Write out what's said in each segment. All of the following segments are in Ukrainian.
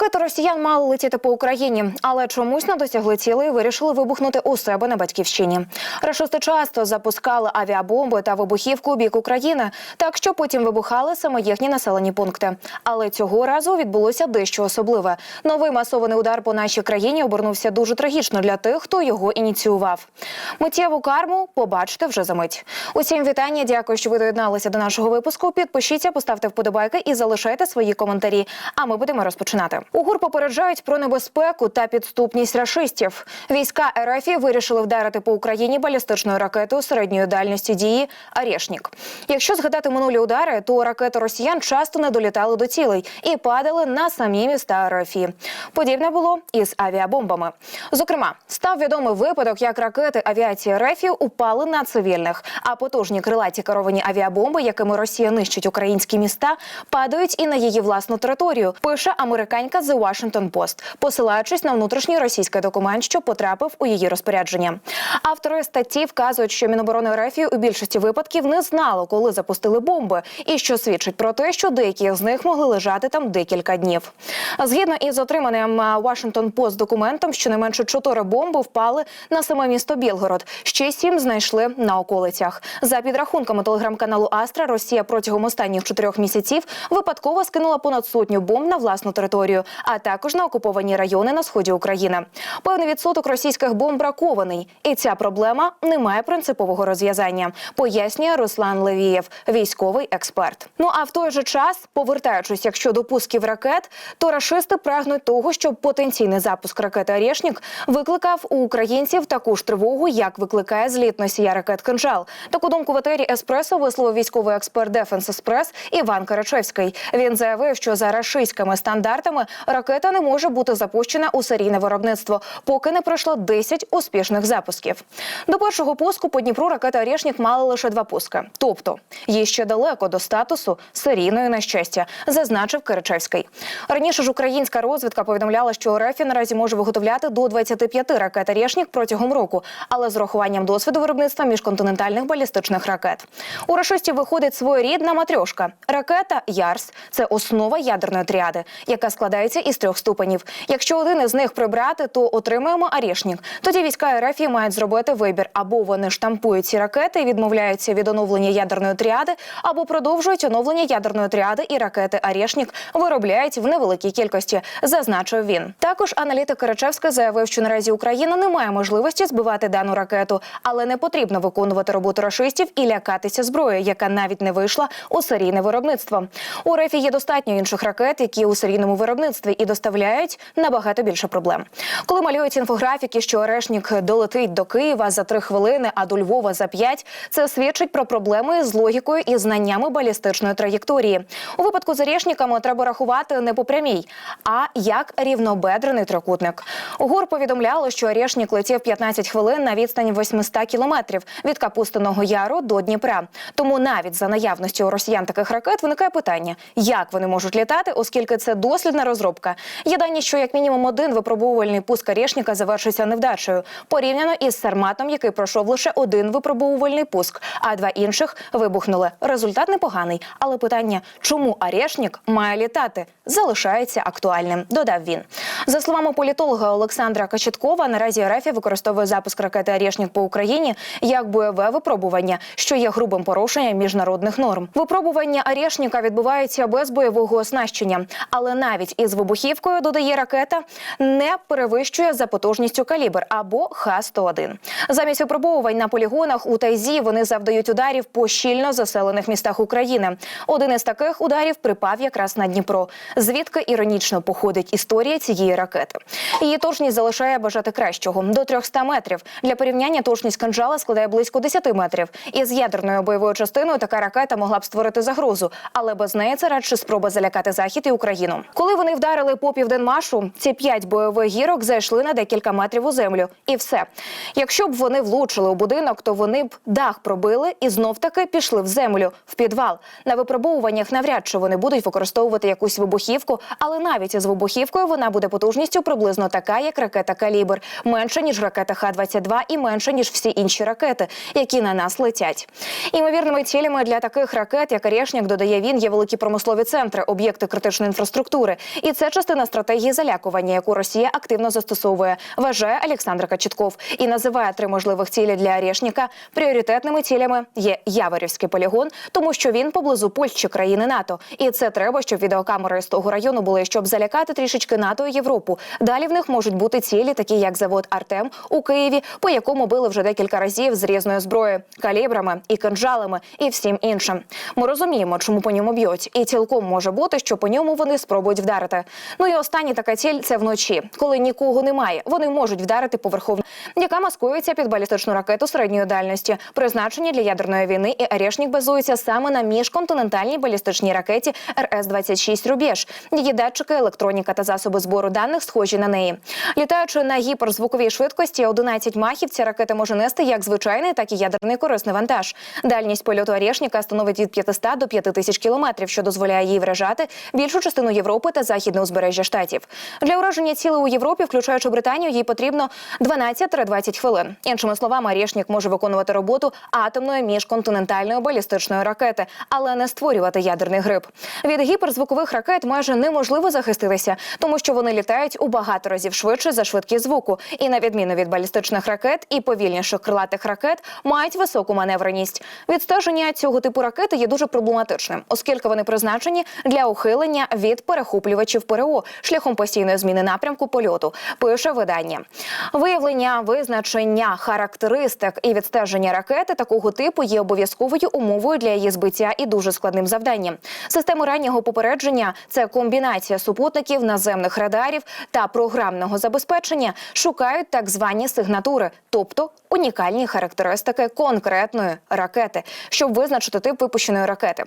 Ракети росіян мали летіти по Україні, але чомусь не досягли цілей і вирішили вибухнути у себе на батьківщині. Рашисти часто запускали авіабомби та вибухівку у бік України, так що потім вибухали саме їхні населені пункти. Але цього разу відбулося дещо особливе. Новий масований удар по нашій країні обернувся дуже трагічно для тих, хто його ініціював. Миттєву карму побачите вже за мить. Усім вітання. Дякую, що ви доєдналися до нашого випуску. Підпишіться, поставте вподобайки і залишайте свої коментарі. А ми будемо розпочинати. У ГУР попереджають про небезпеку та підступність рашистів. Війська РФ вирішили вдарити по Україні балістичною ракетою середньої дальності дії «Арєшнік». Якщо згадати минулі удари, то ракети росіян часто не долітали до цілей і падали на самі міста РФ. Подібне було і з авіабомбами. Зокрема, став відомий випадок, як ракети авіації РФ упали на цивільних, а потужні крилаті керовані авіабомби, якими Росія нищить українські міста, падають і на її власну територію. Пише американська The Washington Post, посилаючись на внутрішній російський документ, що потрапив у її розпорядження. Автори статті вказують, що Міноборони РФ у більшості випадків не знало, коли запустили бомби, і що свідчить про те, що деякі з них могли лежати там декілька днів. Згідно із отриманим а, Washington Post документом, щонайменше чотири бомби впали на саме місто Білгород. Ще сім знайшли на околицях. За підрахунками телеграм-каналу Астра, Росія протягом останніх чотирьох місяців випадково скинула понад сотню бомб на власну територію, а також на окуповані райони на сході України. Певний відсоток російських бомб бракований, і ця проблема не має принципового розв'язання, пояснює Руслан Левієв, військовий експерт. Ну а в той же час, повертаючись, якщо до пусків ракет, то рашисти прагнуть того, щоб потенційний запуск ракети «Арєшнік» викликав у українців таку ж тривогу, як викликає зліт носія ракет «Кинжал». Таку думку в етері Еспресо висловив військовий експерт Дефенс Еспрес Іван Карачевський. Він заявив, що за рашистськими стандартами ракета не може бути запущена у серійне виробництво, поки не пройшло 10 успішних запусків. До першого пуску по Дніпру ракета «Арєшнік» мала лише два пуски. Тобто їй ще далеко до статусу серійної нещастя, зазначив Карачевський. Раніше ж українська розвідка повідомляла, що РФ наразі може виготовляти до 25 ракет «Арєшнік» протягом року, але з урахуванням досвіду виробництва міжконтинентальних балістичних ракет. У рашистів виходить своєрідна матрьошка. Ракета Ярс це основа ядерної тріади, яка складається із трьох ступенів. Якщо один із них прибрати, то отримаємо «Арєшнік». Тоді війська РФ мають зробити вибір: або вони штампують ці ракети і відмовляються від оновлення ядерної тріади, або продовжують оновлення ядерної тріади і ракети «Арєшнік» виробляють в невеликій кількості, зазначив він. Також аналітик Карачевська заявив, що наразі Україна не має можливості збивати дану ракету, але не потрібно виконувати роботу рашистів і лякатися зброєю, яка навіть не вийшла у серійне виробництво. У РФ є достатньо інших ракет, які у серійному виробництві і доставляють набагато більше проблем. Коли малюють інфографіки, що Орешнік долетить до Києва за три хвилини, а до Львова за п'ять, це свідчить про проблеми з логікою і знаннями балістичної траєкторії. У випадку з Орешніками треба рахувати не по прямій, а як рівнобедрений трикутник. ГУР повідомляло, що Орешнік летів 15 хвилин на відстані 800 кілометрів від Капустиного Яру до Дніпра. Тому навіть за наявності у росіян таких ракет виникає питання, як вони можуть літати, оскільки це дослідна розробка. Є дані, що як мінімум один випробовувальний пуск Орешника завершився невдачею, порівняно із Сарматом, який пройшов лише один випробовувальний пуск, а два інших вибухнули. Результат непоганий, але питання, чому Орешнік має літати, залишається актуальним. Додав він. За словами політолога Олександра Качеткова, наразі РФ використовує запуск ракети «Арєшнік» по Україні як бойове випробування, що є грубим порушенням міжнародних норм. Випробування «Арєшніка» відбуваються без бойового оснащення, але навіть із вибухівкою додає ракета не перевищує за потужністю калібр або Х-101. Замість випробовувань на полігонах у Тайзі вони завдають ударів по щільно заселених містах України. Один із таких ударів припав якраз на Дніпро, звідки іронічно походить історія цієї ракети. Її точність залишає бажати кращого до 300 метрів. Для порівняння точність канджала складає близько 10 метрів. Із ядерною бойовою частиною така ракета могла б створити загрозу, але без неї це радше спроба залякати захід і Україну. Коли вони вдарили по південмашу, ці п'ять бойових гірок зайшли на декілька метрів у землю, і все. Якщо б вони влучили у будинок, то вони б дах пробили і знов таки пішли в землю в підвал. На випробовуваннях навряд чи вони будуть використовувати якусь вибухівку, але навіть із вибухівкою вона буде потужністю приблизно така, як ракета Калібр, менше ніж ракета Х-22 і менше ніж всі інші ракети, які на нас летять. Імовірними цілями для таких ракет, як Орешнік, додає він, є великі промислові центри, об'єкти критичної інфраструктури. І це частина стратегії залякування, яку Росія активно застосовує, вважає Олександр Качетков і називає три можливих цілі для Арєшніка. Пріоритетними цілями є Яворівський полігон, тому що він поблизу Польщі країни НАТО. І це треба, щоб відеокамери з того району були, щоб залякати трішечки НАТО і Європу. Далі в них можуть бути цілі, такі як завод Артем у Києві, по якому били вже декілька разів з різної зброї, калібрами і кинжалами, і всім іншим. Ми розуміємо, чому по ньому б'ють, і цілком може бути, що по ньому вони спробують вдарити. Ну і остання така ціль це вночі, коли нікого немає. Вони можуть вдарити по Верховній, яка маскується під балістичну ракету середньої дальності, призначені для ядерної війни. І Арешнік базується саме на міжконтинентальній балістичній ракеті РС-26 Рубіж. Її датчики, електроніка та засоби збору даних схожі на неї. Літаючи на гіперзвуковій швидкості 11 махів, ця ракета може нести як звичайний, так і ядерний корисний вантаж. Дальність польоту Арешніка становить від 500 до 5000 кілометрів, що дозволяє їй вражати більшу частину Європи та західне узбережжя штатів. Для ураження цілей у Європі, включаючи Британію, їй потрібно 12-20 хвилин. Іншими словами, Арешнік може виконувати роботу атомної міжконтинентальної балістичної ракети, але не створювати ядерний гриб. Від гіперзвукових ракет майже неможливо захиститися, тому що вони літають у багато разів швидше за швидкість звуку, і на відміну від балістичних ракет і повільніших крилатих ракет мають високу маневреність. Відстеження цього типу ракети є дуже проблематичним, оскільки вони призначені для ухилення від перехоплювачів ПРО шляхом постійної зміни напрямку польоту. Пише видання. Виявлення, визначення характеристик і відстеження ракети такого типу є обов'язковою умовою для її збиття і дуже складним завданням. Системи раннього попередження це комбінація супутників, наземних радарів та програмного забезпечення шукають так звані сигнатури, тобто унікальні характеристики конкретної ракети, щоб визначити тип випущеної ракети.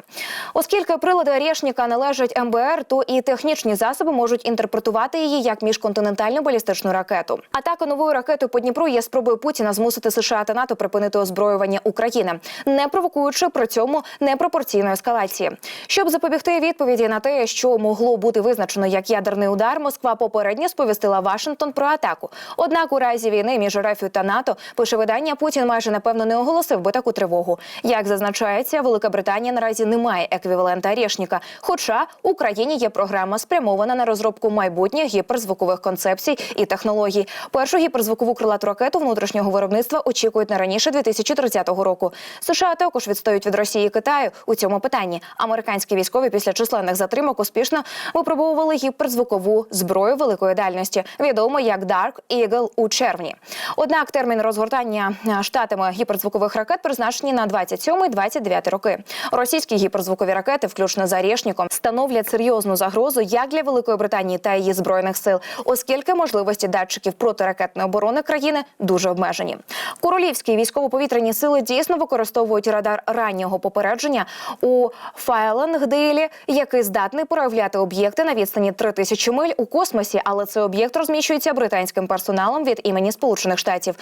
Оскільки прилади Орешника належать МБР, то і технічні засоби можуть інтерпретувати її як міжконтинентальну балістичну ракету. Атака новою ракетою по Дніпру є спробою Путіна змусити США та НАТО припинити озброювання України, не провокуючи при цьому непропорційної ескалації. Щоб запобігти відповіді на те, що могло бути визначено як ядерний удар, Москва попередньо сповістила Вашингтон про атаку. Однак у разі війни між РФ та НАТО пише видання Путін майже напевно не оголосив би таку тривогу. Як зазначається, Велика Британія наразі не має еквівалента Арєшніка. Хоча в Україні є програма спрямована на розробку майбутніх гіперзвукових концепцій і технологій. Першу гіперзвукову крилату ракету внутрішнього виробництва очікують не раніше 2030 року. США також відстають від Росії і Китаю у цьому питанні. Американські військові після численних затримок успішно випробовували гіперзвукову зброю великої дальності, відому як Dark Eagle у червні. Однак термін розгортання е, штатами гіперзвукових ракет призначені на 27-29 роки. Російські гіперзвукові ракети, включно з Арєшніком, становлять серйозну загрозу як для Великої Британії та її збройних сил, оскільки можливості датчиків протиракетної оборони країни дуже обмежені. Королівські військово-повітряні сили дійсно використовують радар раннього попередження у Файлангдейлі, який здатний проявляти об'єкти на відстані 3000 миль у космосі, але цей об'єкт розміщується британським персоналом від імені Сполучених Штатів.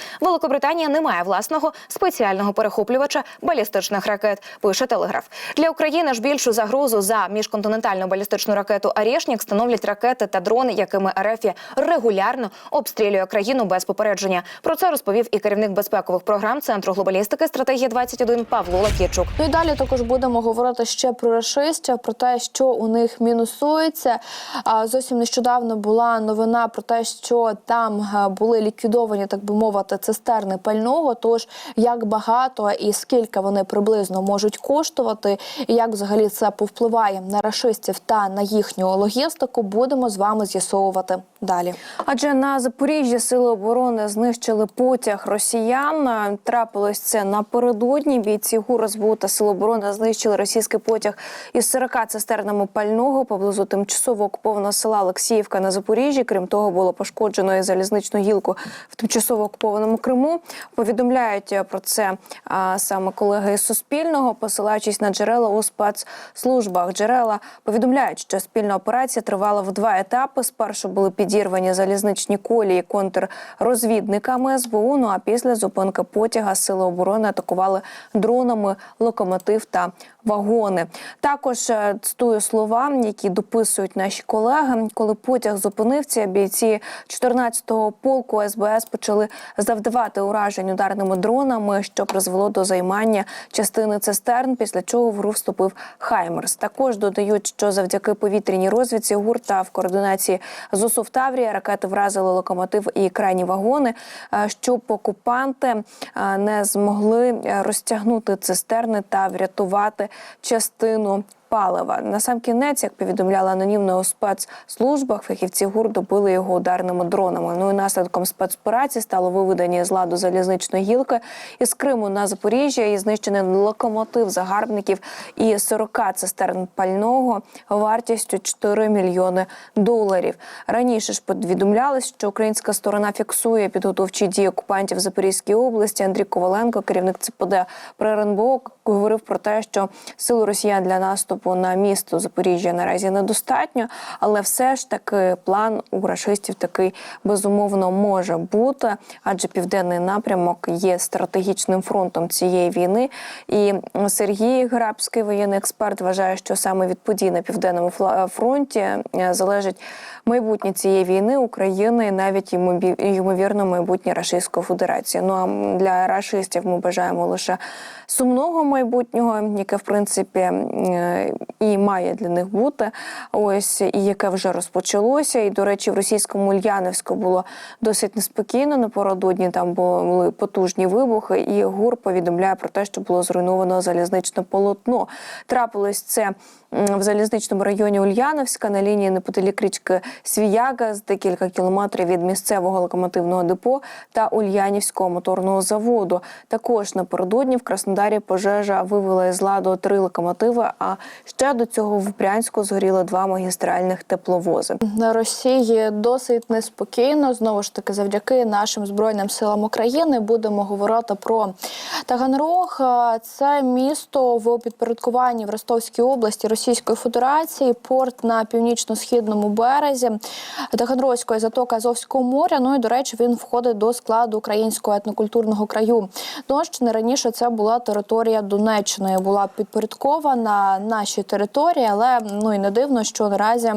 Великобританія не має власного спеціального перехоплювача балістичних ракет. Пише телеграф для України ж більшу загрозу за міжконтинентальну балістичну ракету Арєшнік становлять ракети та дрони, якими РФ регулярно обстрілює країну без попередження. Про це розповів і керівник безпекових програм Центру глобалістики стратегії 21 Павло Лакічук. Ну і далі також будемо говорити ще про рашистів, про те, що у них мінусується. А зовсім нещодавно була новина про те, що там е, були ліквідовані, так би мовити, цистерни пального. Тож як багато і скільки вони приблизно можуть коштувати, і як взагалі це повпливає на рашистів та на їхню логістику, будемо з вами з'ясовувати далі. Адже на Запоріжжі сили оборони знищили потяг росіян. Трапилось це напередодні. Бійці ГУР СБУ та сил оборони знищили російський потяг із 40 цистернами пального поблизу тимчасово окупованого села Олексіївка на Запоріжжі. Крім того, було пошкоджено і залізничну гілку в тимчасово окупованому Криму. Повідомляють про це а, саме колеги із Суспільного, посилаючись на джерела у спецслужбах. Джерела повідомляють, що спільна операція тривала в два етапи. Спершу були підірвані залізничні колії контррозвідниками СБУ. Ну а після зупинки потяга сили оборони атакували дронами локомотив та вагони. Також е, цитую слова, які дописують наші колеги. Коли потяг зупинився, бійці 14-го полку СБС почали завдавати уражень ударними дронами, що призвело до займання частини цистерн, після чого в гру вступив Хаймерс. Також додають, що завдяки повітряній розвідці ГУР та в координації з УСУ Таврія ракети вразили локомотив і крайні вагони, е, щоб окупанти е, не змогли розтягнути цистерни та врятувати частину. Палива на сам кінець, як повідомляла анонімно у спецслужбах, фахівці ГУР добили його ударними дронами. Ну і наслідком спецоперації стало виведення з ладу залізничної гілки із Криму на Запоріжжя і знищений локомотив загарбників і 40 цистерн пального вартістю 4 мільйони доларів. Раніше ж повідомлялось, що українська сторона фіксує підготовчі дії окупантів в Запорізькій області. Андрій Коваленко, керівник ЦПД при РНБО, говорив про те, що сил росіян для наступу на місто Запоріжжя наразі недостатньо, але все ж таки план у рашистів такий безумовно може бути, адже південний напрямок є стратегічним фронтом цієї війни. І Сергій Грабський, воєнний експерт, вважає, що саме від подій на південному фла- фронті е, залежить майбутнє цієї війни України і навіть ймові- ймовірно майбутнє Рашистської Федерації. Ну а для рашистів ми бажаємо лише сумного майбутнього, яке в принципі е, і має для них бути. Ось і яке вже розпочалося. І до речі, в російському Ульяновську було досить неспокійно напередодні. Там були потужні вибухи, і ГУР повідомляє про те, що було зруйновано залізничне полотно. Трапилось це в залізничному районі Ульяновська на лінії неподалік річки Свіяга з декілька кілометрів від місцевого локомотивного депо та Ульянівського моторного заводу. Також напередодні в Краснодарі пожежа вивела із ладу три локомотиви. А ще до цього в Брянську згоріло два магістральних тепловози. на Росії досить неспокійно. Знову ж таки, завдяки нашим збройним силам України будемо говорити про Таганрог. Це місто в підпорядкуванні в Ростовській області Російської Федерації, порт на північно-східному березі Таганрозької затоки Азовського моря. Ну і до речі, він входить до складу українського етнокультурного краю. Донщини раніше це була територія Донеччини, була підпорядкована нашій території, але ну і не дивно, що наразі.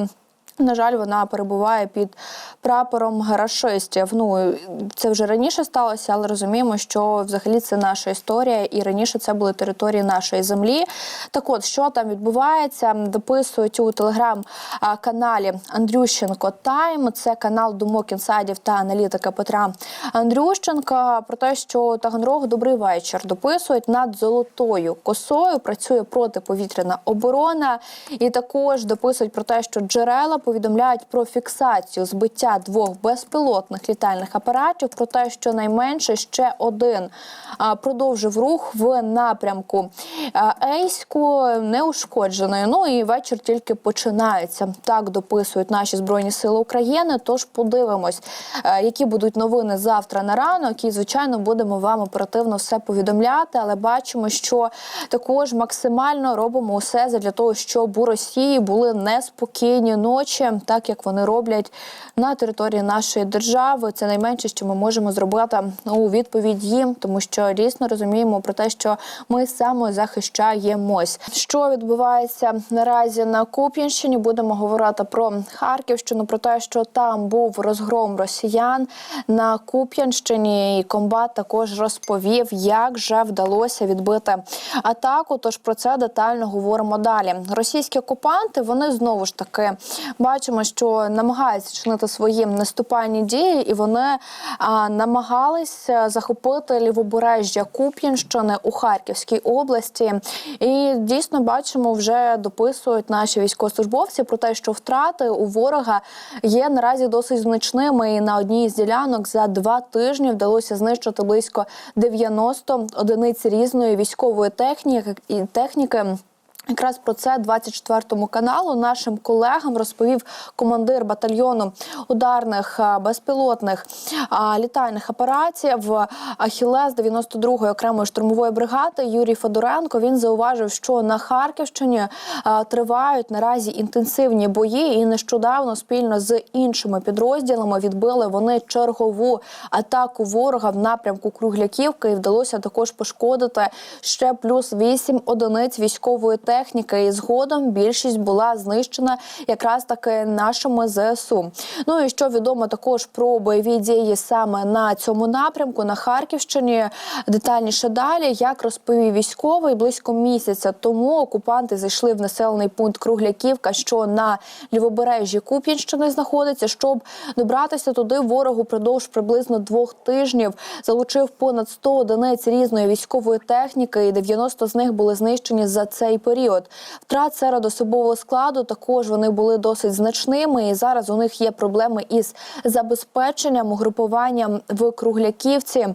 На жаль, вона перебуває під прапором рашистів. Ну це вже раніше сталося, але розуміємо, що взагалі це наша історія, і раніше це були території нашої землі. Так от, що там відбувається, дописують у телеграм-каналі Андрющенко Тайм. Це канал думок інсайдів та аналітика Петра Андрющенка. Про те, що Таганрог добрий вечір дописують над золотою косою. Працює протиповітряна оборона, і також дописують про те, що джерела повідомляють про фіксацію збиття двох безпілотних літальних апаратів. Про те, що найменше ще один продовжив рух в напрямку Ейську неушкодженою. Ну і вечір тільки починається. Так дописують наші збройні сили України. Тож подивимось, які будуть новини завтра на ранок. І звичайно будемо вам оперативно все повідомляти. Але бачимо, що також максимально робимо усе для того, щоб у Росії були неспокійні ночі, так як вони роблять на території нашої держави. Це найменше, що ми можемо зробити у відповідь їм, тому що дійсно розуміємо про те, що ми самозахищаємось. Що відбувається наразі на Куп'янщині? Будемо говорити про Харківщину, про те, що там був розгром росіян на Куп'янщині. І комбат також розповів, як же вдалося відбити атаку. Тож про це детально говоримо далі. Російські окупанти вони знову ж таки бачимо, що намагаються чинити свої наступальні дії, і вони а, намагалися захопити лівобережжя Куп'янщини у Харківській області. І дійсно бачимо, вже дописують наші військовослужбовці про те, що втрати у ворога є наразі досить значними. І на одній з ділянок за два тижні вдалося знищити близько 90 одиниць різної військової техніки техніки. Якраз про це 24 каналу нашим колегам розповів командир батальйону ударних безпілотних а, літальних апаратів Ахілес 92-ї окремої штурмової бригади Юрій Федоренко. Він зауважив, що на Харківщині тривають наразі інтенсивні бої, і нещодавно спільно з іншими підрозділами відбили вони чергову атаку ворога в напрямку Кругляківки. І вдалося також пошкодити ще плюс 8 одиниць військової техніки. І згодом більшість була знищена якраз таки нашими ЗСУ. Ну і що відомо також про бойові дії саме на цьому напрямку на Харківщині. Детальніше далі, як розповів військовий, близько місяця тому окупанти зайшли в населений пункт Кругляківка, що на лівобережжі Куп'янщини знаходиться, щоб добратися туди. Ворог упродовж приблизно двох тижнів залучив понад 100 одиниць різної військової техніки, і 90 з них були знищені за цей період. Втрат серед особового складу також вони були досить значними. І зараз у них є проблеми із забезпеченням угрупуванням в Кругляківці.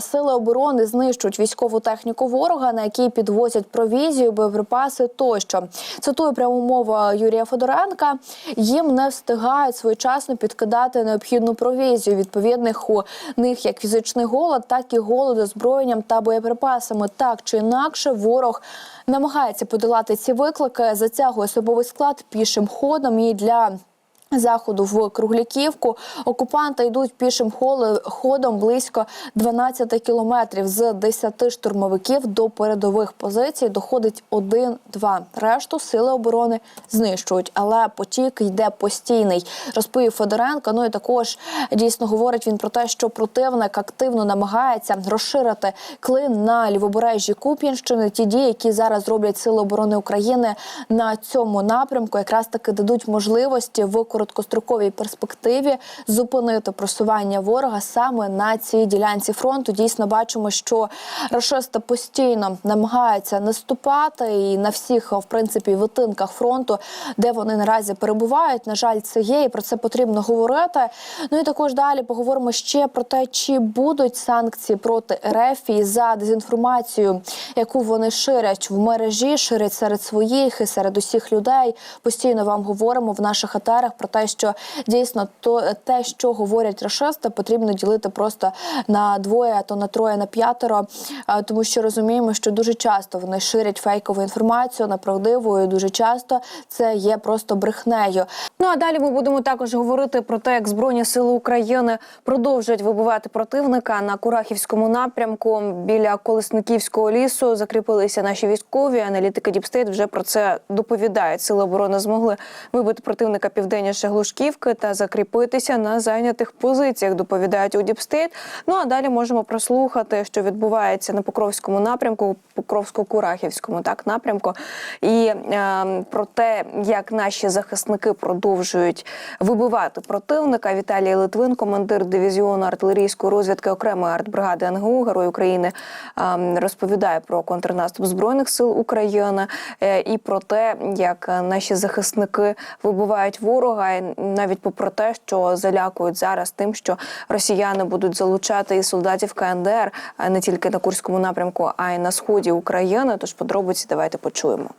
Сили оборони знищують військову техніку ворога, на якій підвозять провізію, боєприпаси тощо. Цитую пряму мову Юрія Федоренка. Їм не встигають своєчасно підкидати необхідну провізію. Відповідних у них як фізичний голод, так і голод озброєнням та боєприпасами. Так чи інакше, ворог намагається подолати ці виклики, затягує особовий склад пішим ходом і для. Заходу в Кругляківку окупанти йдуть пішим ходом близько 12 кілометрів з 10 штурмовиків до передових позицій. Доходить один-два. Решту сили оборони знищують, але потік йде постійний. Розповів Федоренко. Ну і також дійсно говорить він про те, що противник активно намагається розширити клин на лівобережжі Куп'янщини. Ті дії, які зараз роблять сили оборони України на цьому напрямку, якраз таки дадуть можливості в короткостроковій перспективі зупинити просування ворога саме на цій ділянці фронту. Дійсно бачимо, що рашисти постійно намагаються наступати і на всіх, в принципі, витинках фронту, де вони наразі перебувають. На жаль, це є, і про це потрібно говорити. Ну і також далі поговоримо ще про те, чи будуть санкції проти РФ і за дезінформацію, яку вони ширять в мережі, ширять серед своїх і серед усіх людей. Постійно вам говоримо в наших етерах про те, що дійсно то те, що говорять рашисти, потрібно ділити просто на двоє, а то на троє, на п'ятеро, тому що розуміємо, що дуже часто вони ширять фейкову інформацію, неправдиву, і дуже часто це є просто брехнею. Ну а далі ми будемо також говорити про те, як Збройні сили України продовжують вибивати противника на Курахівському напрямку біля Колесниківського лісу. Закріпилися наші військові. Аналітики Діпстейт вже про це доповідають. Сили оборони змогли вибити противника південніше Глушківки та закріпитися на зайнятих позиціях. Доповідають у Діпстейт. Ну а далі можемо прослухати, що відбувається на Покровському напрямку, Покровсько-Курахівському так напрямку, і е, про те, як наші захисники продовжують вибивати противника. Віталій Литвин, командир дивізіону артилерійської розвідки окремої артбригади НГУ, Герой України, е, розповідає про контрнаступ збройних сил України е, і про те, як наші захисники вибивають ворога, і навіть попри те, що залякують зараз тим, що росіяни будуть залучати і солдатів КНДР не тільки на Курському напрямку, а й на сході України. Тож подробиці давайте почуємо.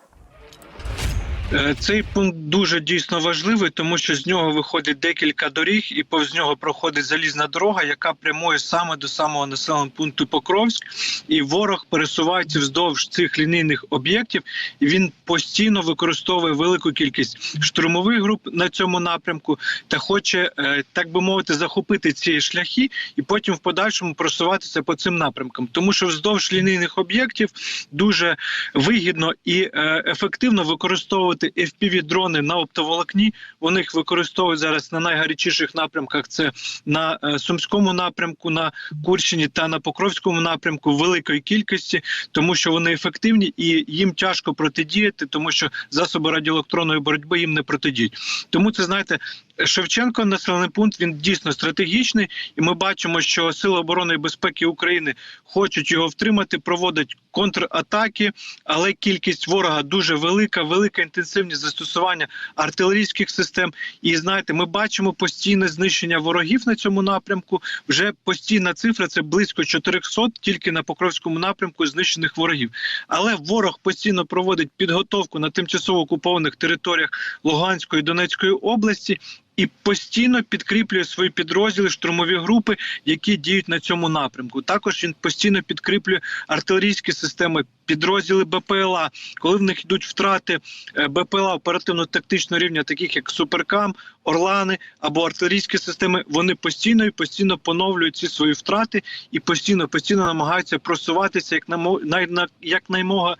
Е, Цей пункт дуже дійсно важливий, тому що з нього виходить декілька доріг, і повз нього проходить залізна дорога, яка прямує саме до самого населеного пункту Покровськ. І ворог пересувається вздовж цих лінійних об'єктів. І він постійно використовує велику кількість штурмових груп на цьому напрямку та хоче, е, так би мовити, захопити ці шляхи і потім в подальшому просуватися по цим напрямкам, тому що вздовж лінійних об'єктів дуже вигідно і е, ефективно використовувати FPV-дрони на оптоволокні. Вони їх використовують зараз на найгарячіших напрямках. Це на е, Сумському напрямку, на Курщині та на Покровському напрямку великої кількості, тому що вони ефективні і їм тяжко протидіяти, тому що засоби радіоелектронної боротьби їм не протидіють. Тому це знаєте Шевченко населений пункт він дійсно стратегічний, і ми бачимо, що Сили оборони і безпеки України хочуть його втримати, проводять контратаки, але кількість ворога дуже велика, велика інтенсивність застосування артилерійських систем. І знаєте, ми бачимо постійне знищення ворогів на цьому напрямку. Вже постійна цифра це близько 400 тільки на Покровському напрямку знищених ворогів. Але ворог постійно проводить підготовку на тимчасово окупованих територіях Луганської і Донецької області. І постійно підкріплює свої підрозділи, штурмові групи, які діють на цьому напрямку. Також він постійно підкріплює артилерійські системи, підрозділи БПЛА. Коли в них йдуть втрати е, БПЛА оперативно-тактичного рівня, таких як Суперкам, Орлани або артилерійські системи, вони постійно і постійно поновлюють ці свої втрати і постійно постійно намагаються просуватися як на якнаймога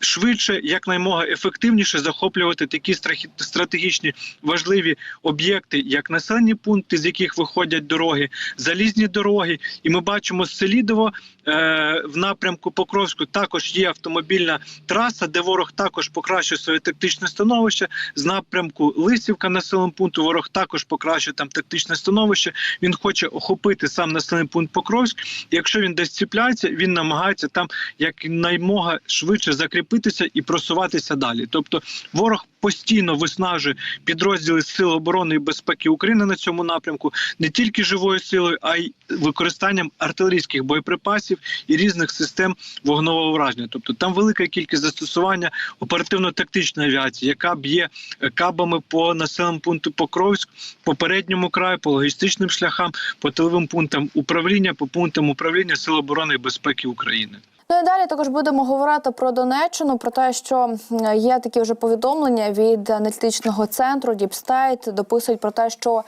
швидше, якнаймога ефективніше захоплювати такі стратегічні важливі об'єкти, як населені пункти, з яких виходять дороги, залізні дороги. І ми бачимо Селідово е, в напрямку Покровську також є автомобільна траса, де ворог також покращує своє тактичне становище. З напрямку Лисівка населеного пункту ворог також покращує там тактичне становище. Він хоче охопити сам населений пункт Покровськ. Якщо він десь ціпляється, він намагається там якнаймога швидше закріпитися і просуватися далі. Тобто ворог постійно виснажує підрозділи Сил оборони і безпеки України на цьому напрямку не тільки живою силою, а й використанням артилерійських боєприпасів і різних систем вогнового враження. Тобто там велика кількість застосування оперативно-тактичної авіації, яка б'є е, кабами по населеному пункту Покровськ, по передньому краю, по логістичним шляхам, по тиловим пунктам управління, по пунктам управління Сил оборони і безпеки України. Ну і далі також будемо говорити про Донеччину, про те, що є такі вже повідомлення від аналітичного центру Діпстейт. Дописують про те, що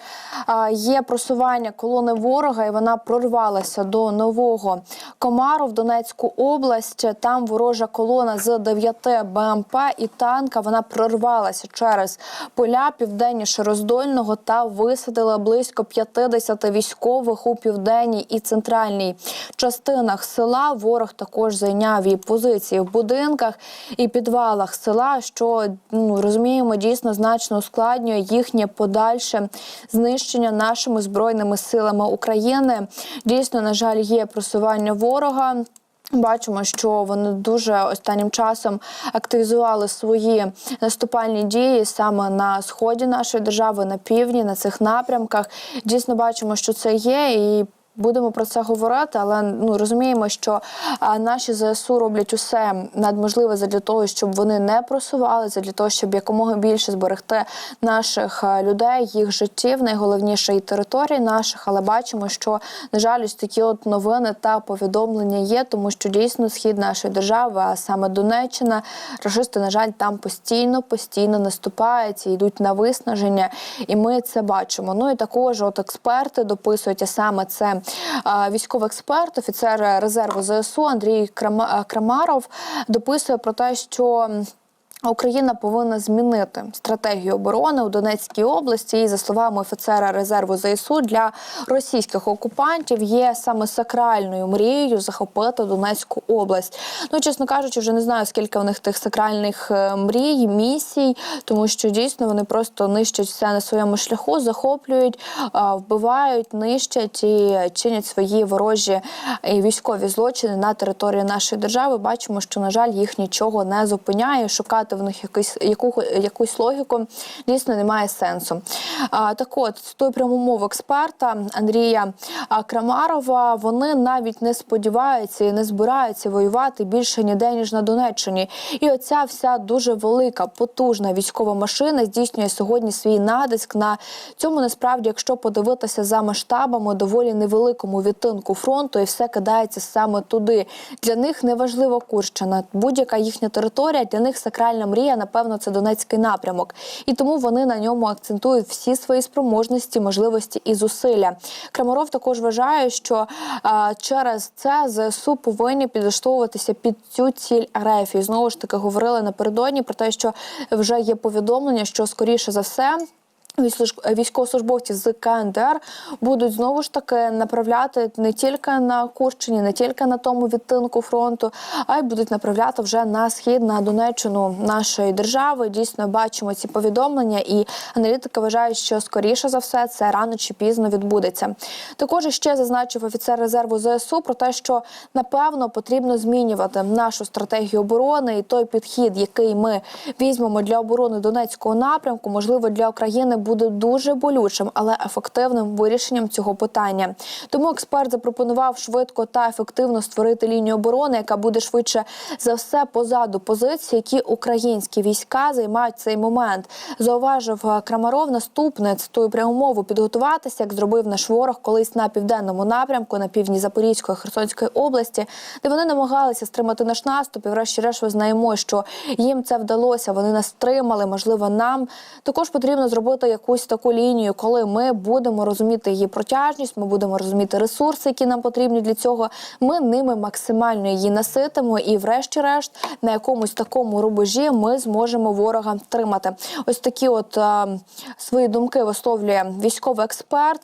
є просування колони ворога, і вона прорвалася до нового комару в Донецьку область. Там ворожа колона з 9 БМП і танка. Вона прорвалася через поля південніше роздольного та висадила близько 50 військових у південній і центральній частинах села. Ворог також зайняв і позиції в будинках і підвалах села, що ну розуміємо, дійсно значно ускладнює їхнє подальше знищення нашими збройними силами України. Дійсно, на жаль, є просування ворога. Бачимо, що вони дуже останнім часом активізували свої наступальні дії саме на сході нашої держави, на півдні, на цих напрямках. Дійсно бачимо, що це є і. Будемо про це говорити, але ну розуміємо, що наші ЗСУ роблять усе надможливе для того, щоб вони не просувалися, для того, щоб якомога більше зберегти наших людей, їх життів, найголовніше і території наших. Але бачимо, що на жаль, ось такі от новини та повідомлення є, тому що дійсно схід нашої держави, а саме Донеччина, рашисти, на жаль, там постійно, постійно наступають йдуть на виснаження, і ми це бачимо. Ну і також, от експерти дописують, а саме це військовий експерт, офіцер резерву ЗСУ Андрій Крама- Крамаров дописує про те, що. Україна повинна змінити стратегію оборони у Донецькій області. І за словами офіцера резерву ЗСУ для російських окупантів є саме сакральною мрією захопити Донецьку область. Ну, чесно кажучи, вже не знаю скільки у них тих сакральних е, мрій, місій, тому що дійсно вони просто нищать все на своєму шляху, захоплюють, е, вбивають, нищать і чинять свої ворожі і військові злочини на території нашої держави. Бачимо, що на жаль їх нічого не зупиняє. Шукати в них якусь яку, якусь логіку дійсно немає сенсу. А, так от цитую пряму мову експерта Андрія Крамарова. Вони навіть не сподіваються і не збираються воювати більше ніде ніж на Донеччині. І оця вся дуже велика, потужна військова машина здійснює сьогодні свій натиск на цьому. Насправді, якщо подивитися за масштабами, доволі невеликому відтинку фронту, і все кидається саме туди. Для них не важливо Курщина, будь-яка їхня територія для них сакральна мрія. Напевно, це Донецький напрямок, і тому вони на ньому акцентують всі свої спроможності, можливості і зусилля. Крамаров також вважає, що а, через це ЗСУ повинні підлаштовуватися під цю ціль РФ. І знову ж таки говорили напередодні про те, що вже є повідомлення, що скоріше за все. Військовослуж- Військовослужбовці з КНДР будуть знову ж таки направляти не тільки на Курщині, не тільки на тому відтинку фронту, а й будуть направляти вже на схід на Донеччину нашої держави. Дійсно бачимо ці повідомлення, і аналітики вважають, що скоріше за все це рано чи пізно відбудеться. Також ще зазначив офіцер резерву ЗСУ про те, що напевно потрібно змінювати нашу стратегію оборони і той підхід, який ми візьмемо для оборони Донецького напрямку, можливо, для України буде дуже болючим, але ефективним вирішенням цього питання. Тому експерт запропонував швидко та ефективно створити лінію оборони, яка буде швидше за все позаду позиції, які українські війська займають цей момент. Зауважив е, Крамаров наступне цитую пряму мову підготуватися, як зробив наш ворог колись на південному напрямку, на півдні Запорізької Херсонської області, де вони намагалися стримати наш наступ. І врешті-решт визнаємо, що їм це вдалося. Вони нас стримали. Можливо, нам також потрібно зробити якусь таку лінію, коли ми будемо розуміти її протяжність, ми будемо розуміти ресурси, які нам потрібні для цього. Ми ними максимально її наситимо, і, врешті-решт, на якомусь такому рубежі ми зможемо ворога тримати. Ось такі, от е, свої думки висловлює військовий експерт.